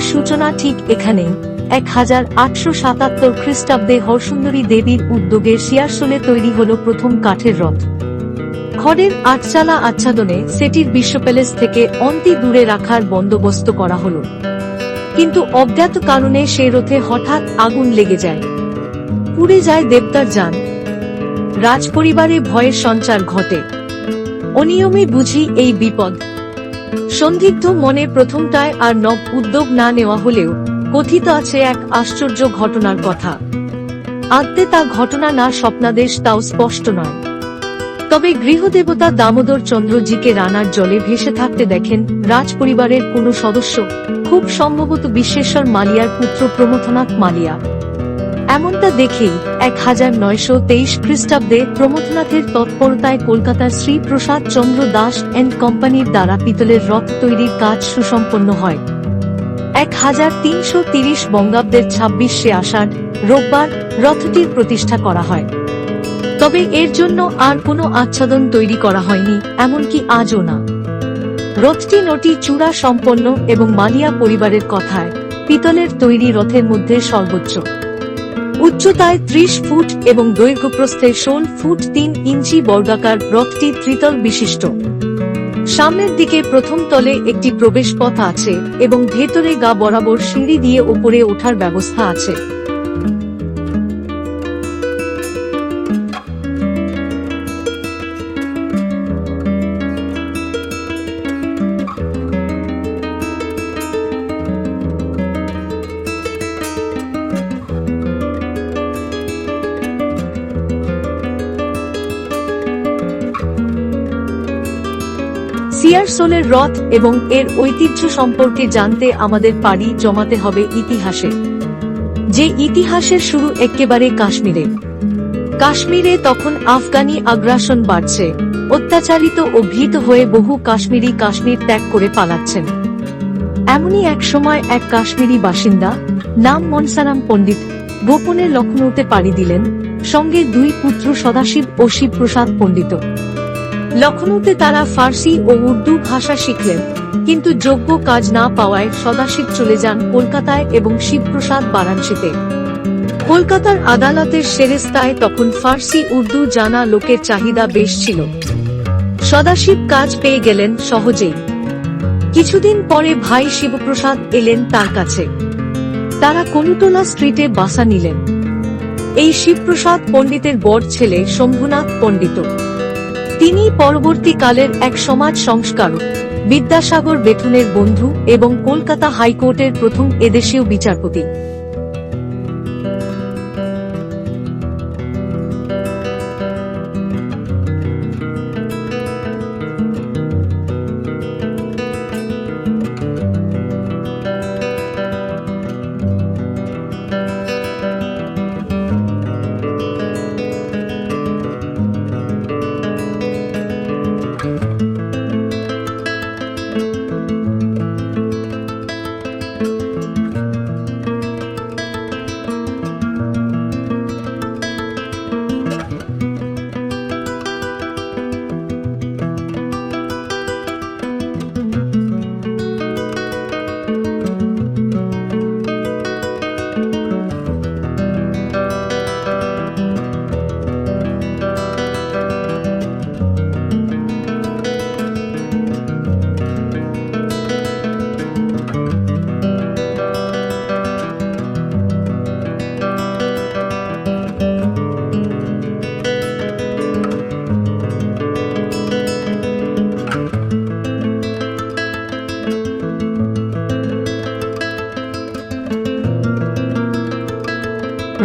ঠিক এখানেই এক হাজার আটশো সাতাত্তর খ্রিস্টাব্দে হরসুন্দরী দেবীর উদ্যোগে শিয়ারশোলে তৈরি হল প্রথম কাঠের রথ। খড়ের আটচালা আচ্ছাদনে সেটির বিশ্ব প্যালেস থেকে অন্তি দূরে রাখার বন্দোবস্ত করা হল। কিন্তু অজ্ঞাত কারণে সে রথে হঠাৎ আগুন লেগে যায়। পুড়ে যায় দেবতার যান। রাজপরিবারে ভয়ের সঞ্চার ঘটে। অনিয়মে বুঝি এই বিপদ। সন্দিগ্ধ মনে প্রথমটায় আর নব উদ্যোগ না নেওয়া হলেও কথিত আছে এক আশ্চর্য ঘটনার কথা। আদতে তা ঘটনা না স্বপ্নাদেশ তাও স্পষ্ট নয়। তবে গৃহদেবতা দামোদর চন্দ্রজিকে রানার জলে ভেসে থাকতে দেখেন রাজপরিবারের কোনো সদস্য, খুব সম্ভবত বিশ্বেশ্বর মালিয়ার পুত্র প্রমথনাথ মালিয়া। এমনটা দেখেই এক হাজার নয়শো তেইশ খ্রিস্টাব্দে প্রমথনাথের তৎপরতায় কলকাতার শ্রী প্রসাদ চন্দ্র দাস এন্ড কোম্পানির দ্বারা পিতলের রথ তৈরির কাজ সুসম্পন্ন হয়। এক হাজার তিনশো তিরিশ বঙ্গাব্দের ছাব্বিশে আষাঢ়, রোববার, রথটির প্রতিষ্ঠা করা হয়। তবে এর জন্য আর কোনো আচ্ছাদন তৈরি করা হয়নি, এমনকি আজও না। রথটি নটি চূড়া সম্পন্ন এবং মালিয়া পরিবারের কথায়, পিতলের তৈরি রথের মধ্যে সর্বোচ্চ। উচ্চতায় ত্রিশ ফুট এবং দৈর্ঘ্য প্রস্থে ষোল ফুট তিন ইঞ্চি বর্গাকার রথটি ত্রিতল বিশিষ্ট। সামনের দিকে প্রথম তলে একটি প্রবেশ পথ আছে এবং ভেতরে গা বরাবর সিঁড়ি দিয়ে ওপরে ওঠার ব্যবস্থা আছে। সিয়ারসোলের রথ এবং এর ঐতিহ্য সম্পর্কে জানতে আমাদের পাড়ি জমাতে হবে ইতিহাসে। যে ইতিহাসের শুরু একেবারে কাশ্মীরে। কাশ্মীরে তখন আফগানি আগ্রাসন বাড়ছে, অত্যাচারিত ও ভীত হয়ে বহু কাশ্মীরি কাশ্মীর ত্যাগ করে পালাচ্ছেন। এমনই এক সময় এক কাশ্মীরি বাসিন্দা নাম মনসারাম পণ্ডিত গোপনে লখনৌতে পাড়ি দিলেন, সঙ্গে দুই পুত্র সদাশিব ও শিবপ্রসাদ পণ্ডিত। লখনৌতে তারা ফার্সি ও উর্দু ভাষা শিখলেন, কিন্তু যোগ্য কাজ না পাওয়ায় সদাশিব চলে যান কলকাতায় এবং শিবপ্রসাদ বারাণসীতে। কলকাতার আদালতের সেরেস্তায় তখন ফার্সি উর্দু জানা লোকের চাহিদা বেশ ছিল। সদাশিব কাজ পেয়ে গেলেন সহজেই। কিছুদিন পরে ভাই শিবপ্রসাদ এলেন তার কাছে। তারা কনুতলা স্ট্রিটে বাসা নিলেন। এই শিবপ্রসাদ পণ্ডিতের বড় ছেলে শম্ভুনাথ পণ্ডিত। তিনি পরবর্তীকালের এক সমাজ সংস্কারক বিদ্যাসাগর বেথুনের বন্ধু এবং কলকাতা হাইকোর্টের প্রথম এদেশীয় বিচারপতি।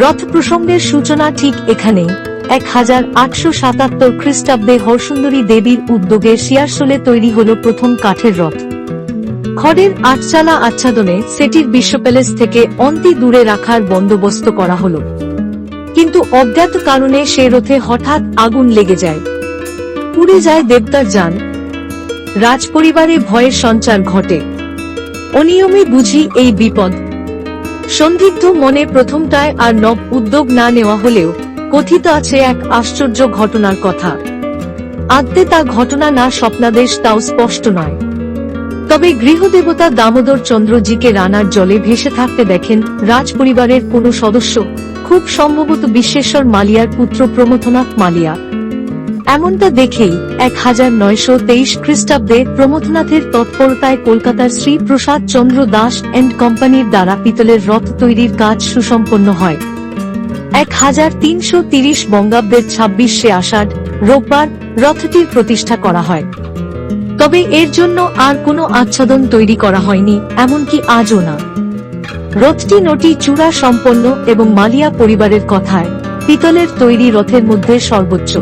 রথ প্রসঙ্গের সূচনা ঠিক এখানেই এক হাজার আটশো সাতাত্তর খ্রিস্টাব্দে হরসুন্দরী দেবীর উদ্যোগে শিয়ারশোলে তৈরি হল প্রথম কাঠের রথ। খড়ের আটচালা আচ্ছাদনে সেটির বিশ্ব প্যালেস থেকে অন্তি দূরে রাখার বন্দোবস্ত করা হল। কিন্তু অজ্ঞাত কারণে সে রথে হঠাৎ আগুন লেগে যায়। পুড়ে যায় দেবতার যান। রাজপরিবারে ভয়ের সঞ্চার ঘটে। অনিয়মে বুঝি এই বিপদ। সন্দিগ্ধ মনে প্রথমটায় আর নব উদ্যোগ না নেওয়া হলেও কথিত আছে এক আশ্চর্য ঘটনার কথা। আদতে তা ঘটনা না স্বপ্নাদেশ তাও স্পষ্ট নয়। তবে গৃহদেবতা দামোদর চন্দ্রজিকে রানার জলে ভেসে থাকতে দেখেন রাজ পরিবারের কোনো সদস্য, খুব সম্ভবত বিশ্বেশ্বর মালিয়ার পুত্র প্রমথনাথ মালিয়া। এমনটা দেখেই এক হাজার নয়শো তেইশ খ্রিস্টাব্দে প্রমথনাথের তৎপরতায় কলকাতার শ্রী প্রসাদ চন্দ্র দাস এন্ড কোম্পানির দ্বারা পিতলের রথ তৈরির কাজ সুসম্পন্ন হয়। এক হাজার তিনশো তিরিশ বঙ্গাব্দের ছাব্বিশে আষাঢ় রোববার রথটির প্রতিষ্ঠা করা হয়। তবে এর জন্য আর কোনো আচ্ছাদন তৈরি করা হয়নি, এমনকি আজও না। রথটি নটি চূড়া সম্পন্ন এবং মালিয়া পরিবারের কথায় পিতলের তৈরি রথের মধ্যে সর্বোচ্চ।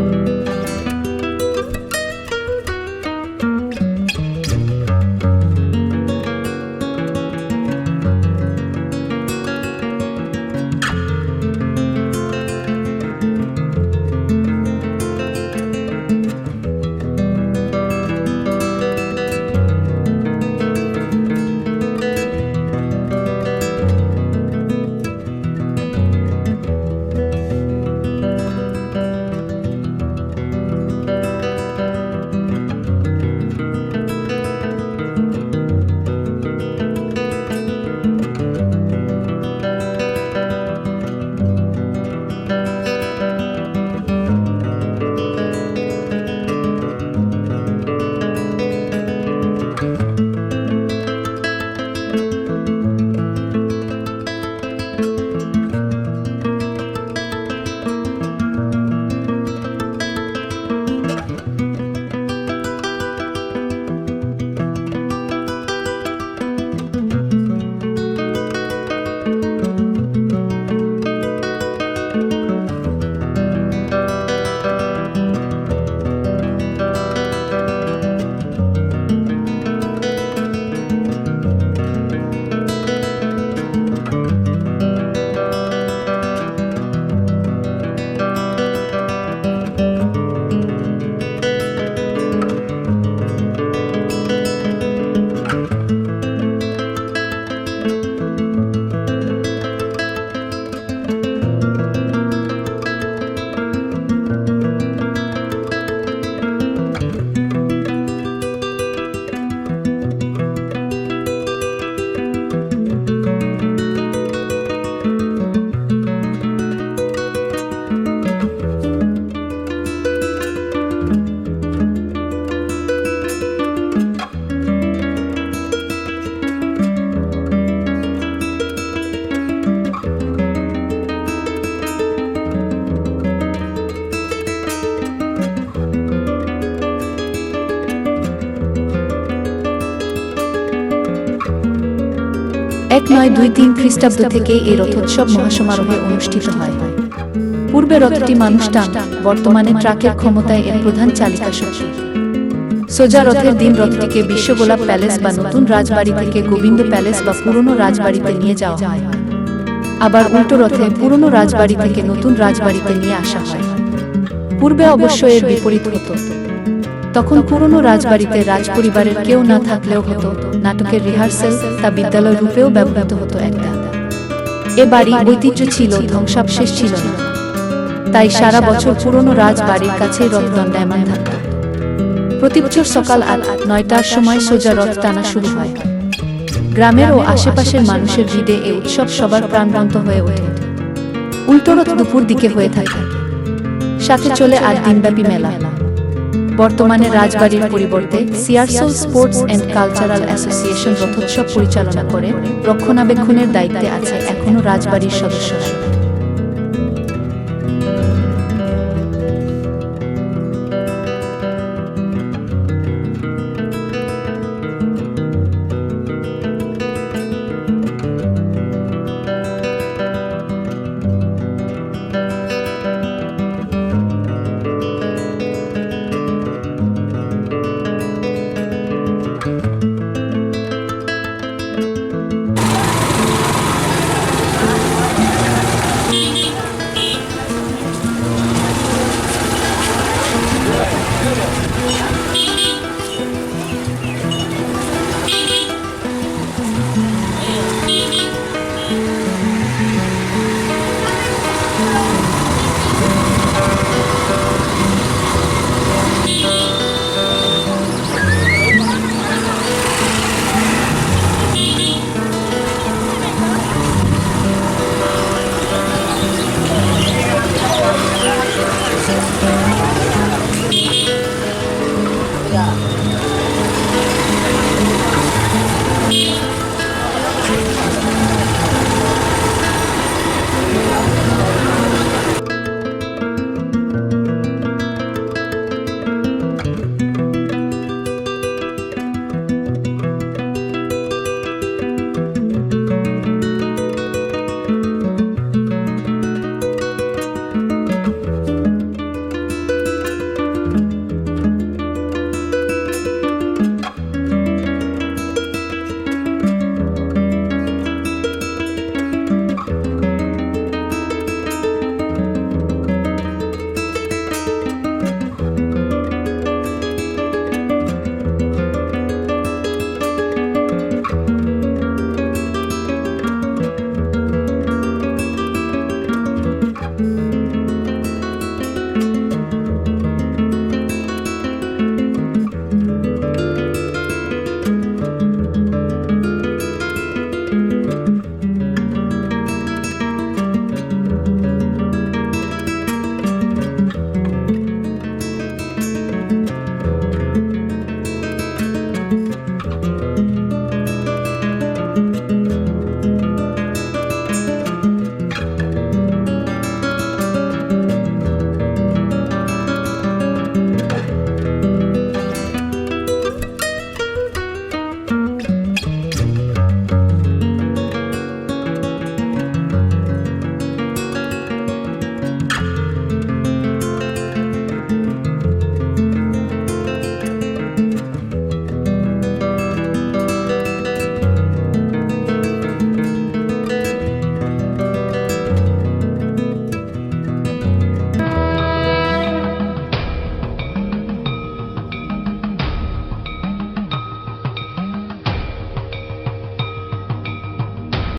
এক নয় দুই তিন খ্রিস্টাব্দ থেকে এই রথোৎসব মহাসমারোহে অনুষ্ঠিত হয়। পূর্বে রথটি মানুষ টান, বর্তমানে ট্রাকের ক্ষমতায় এর প্রধান চালিকা শক্তি। সোজা রথের দিন রথটিকে বিশ্বগোলাপ প্যালেস বা নতুন রাজবাড়ি থেকে গোবিন্দ প্যালেস বা পুরনো রাজবাড়িতে নিয়ে যাওয়া হয়। আবার উল্টো রথে পুরনো রাজবাড়ি থেকে নতুন রাজবাড়িতে নিয়ে আসা হয়। পূর্বে অবশ্য এর বিপরীত হতো। তখন পুরনো রাজবাড়িতে রাজপরিবারের কেউ না থাকলেও হতো। নাটকের রিহার্সেল তা বিদ্যালয় রূপেও ব্যবহৃত হতো একটা। এ বাড়ি ঐতিহ্য ছিল ধ্বংসাবশেষ ছিল না। তাই সারা বছর পুরনো রাজবাড়ির কাছেই রথ দণ্ডায়মান থাকত। প্রতি বছর সকাল আট নয়টার সময় সোজা রথ টানা শুরু হয়। গ্রামের ও আশেপাশের মানুষের ভিড়ে এ উৎসব সবার প্রাণবন্ত হয়ে ওঠে। উল্টো রথ দুপুর দিকে হয়ে থাকে। সাথে চলে আট দিনব্যাপী মেলা। বর্তমানে রাজবাড়ির পরিবর্তে Searsole sports and cultural association রথোৎসব পরিচালনা করে রক্ষণাবেক্ষণের দায়িত্বে আছে এখনও রাজবাড়ির সদস্যরা।